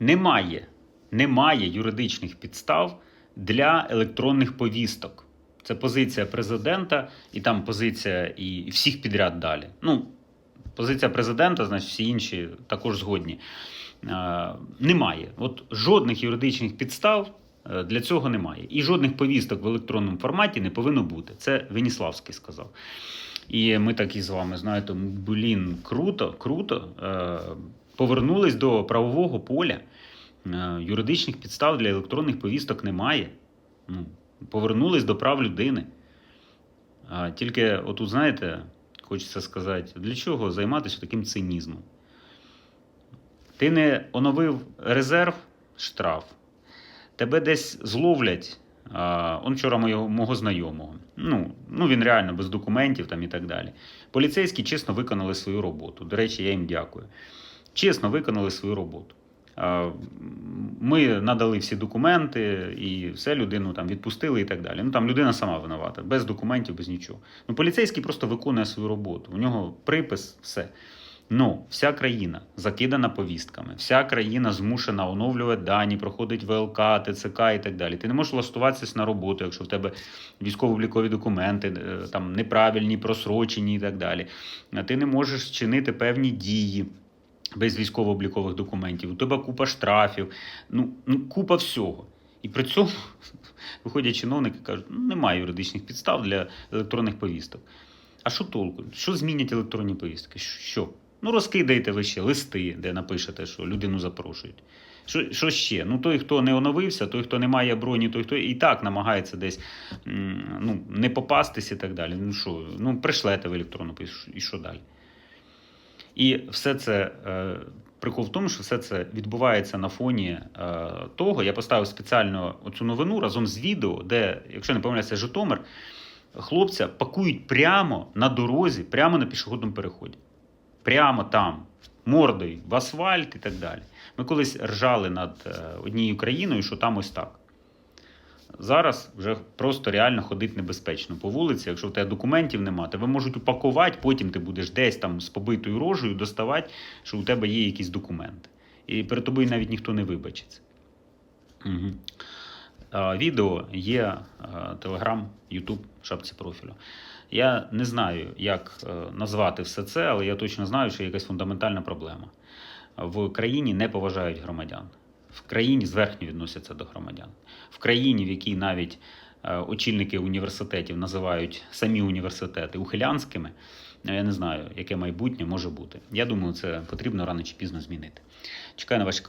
Немає, немає юридичних підстав для електронних повісток. Це позиція президента, і там позиція і всіх підряд далі. Ну, позиція президента, значить, всі інші також згодні. Е, немає. От жодних юридичних підстав для цього немає. І жодних повісток в електронному форматі не повинно бути. Це Веніславський сказав. І ми такі з вами, знаєте, блін, круто, круто. Е, повернулись до правового поля. Е, юридичних підстав для електронних повісток немає. Ну, повернулись до прав людини. Тільки, отут, знаєте, хочеться сказати, для чого займатися таким цинізмом? Ти не оновив резерв штраф, тебе десь зловлять. Он вчора моєго, мого знайомого. Ну, ну, він реально без документів там і так далі. Поліцейські чесно виконали свою роботу. До речі, я їм дякую. Чесно виконали свою роботу. Ми надали всі документи і все людину там відпустили і так далі. Ну там людина сама винувата, без документів, без нічого. Ну, поліцейський просто виконує свою роботу. У нього припис, все. Ну, вся країна закидана повістками, вся країна змушена оновлювати дані, проходить ВЛК, ТЦК і так далі. Ти не можеш влаштуватися на роботу, якщо в тебе військово-облікові документи е, там неправильні, просрочені і так далі. Ти не можеш чинити певні дії без військово-облікових документів. У тебе купа штрафів, ну, ну купа всього. І при цьому виходять чиновники кажуть, ну немає юридичних підстав для електронних повісток. А що толку? Що змінять електронні повістки? Що? Ну, розкидайте ви ще листи, де напишете, що людину запрошують. Що, що ще? Ну, той, хто не оновився, той, хто не має броні, той, хто і так намагається десь ну, не попастись і так далі. Ну що, ну, пришлете в електронну повістку, і що далі? І все це. Е, Прикол в тому, що все це відбувається на фоні е, того. Я поставив спеціально оцю новину разом з відео, де, якщо не помиляюся, Житомир, хлопця пакують прямо на дорозі, прямо на пішохідному переході. Прямо там, мордою в асфальт і так далі. Ми колись ржали над е, однією країною, що там ось так. Зараз вже просто реально ходити небезпечно по вулиці. Якщо в тебе документів немає, тебе можуть упакувати, потім ти будеш десь там з побитою рожею доставати, що у тебе є якісь документи. І перед тобою навіть ніхто не вибачиться. Угу. А, відео є Телеграм, Ютуб, шапці профілю. Я не знаю, як е, назвати все це, але я точно знаю, що є якась фундаментальна проблема. В країні не поважають громадян. В країні зверхньо відносяться до громадян. В країні, в якій навіть е, очільники університетів називають самі університети ухилянськими, е, я не знаю, яке майбутнє може бути. Я думаю, це потрібно рано чи пізно змінити. Чекаю на ваші